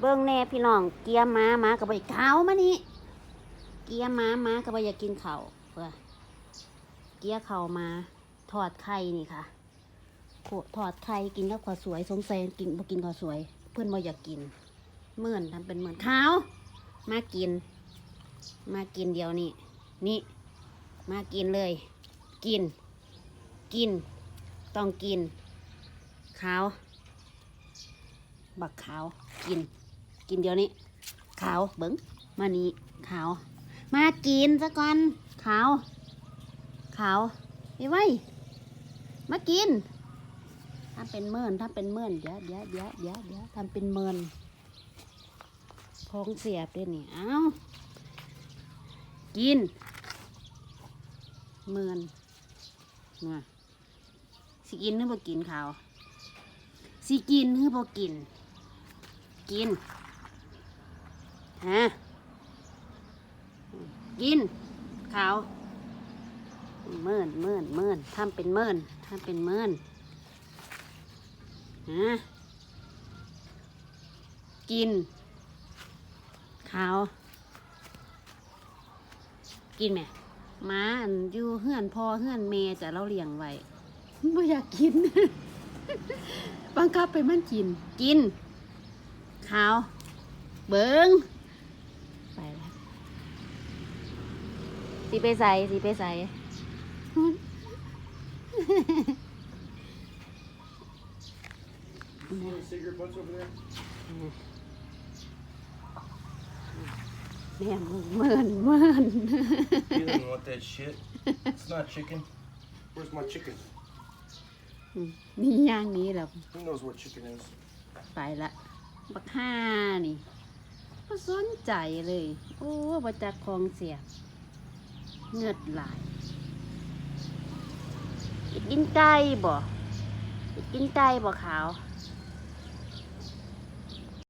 เบิ่งแน่พี่น้อง เกียร์ม้าม้ากับใบขาวมานี่เกียร์ม้าม้ากับใบอยากกินเข่าเพื่อเกียร์เข่ามาทอดไข่นี่ค่ะโขทอดไข่กินกับข้าวสวยสงสัยกินบ่กินข้าวสวย เพื่อนบ่อยากกินเหมื่อนทำเป็นเหมือนขาวมากิน มากินเดียวนี่นี่มากินเลย กิน กิน ต้องกินขาว บักขาวกิน กินเดี๋ยวนี้ ขาวเบิ้งมานี่ขาว มากินซะก่อน ขาว ขาวไอ้ไว้ มากินทำเป็นเมินทำเป็นเมินเดี๋ยวเดี๋ยวเดี๋ยวเดี๋ยวเดี๋ยวทำเป็นเมินท้องเสียบด้วยนี่ เอ้า กิน เมินมาสิกินหรือบ่กินขาวสิกินหรือบ่กิน กิน ฮะกินขาวเมินเมินเมินทำเป็นเมินทำเป็นเมินฮะกินขาวกินไหมหม้าอันอยู่เฮือนพ่อเฮือนเมจะเราเลี้ยงไว้ไม่อยากกินบังคับไปมันกิน กินขาว เบิงไปแล้ว สีไปใส่สีไปใส่ You want cigarette butts over there? แม่มึงเมินเมิน You don't want that shit. It's not chicken. Where's my chicken? นี่ย่างนี้แหละ Who knows what chicken is? ไปละบักห้านี่ก็สนใจเลย โอ้บจักคองเสีย เงือดไหลายกินไก่บ่กินไก่บ่ขาว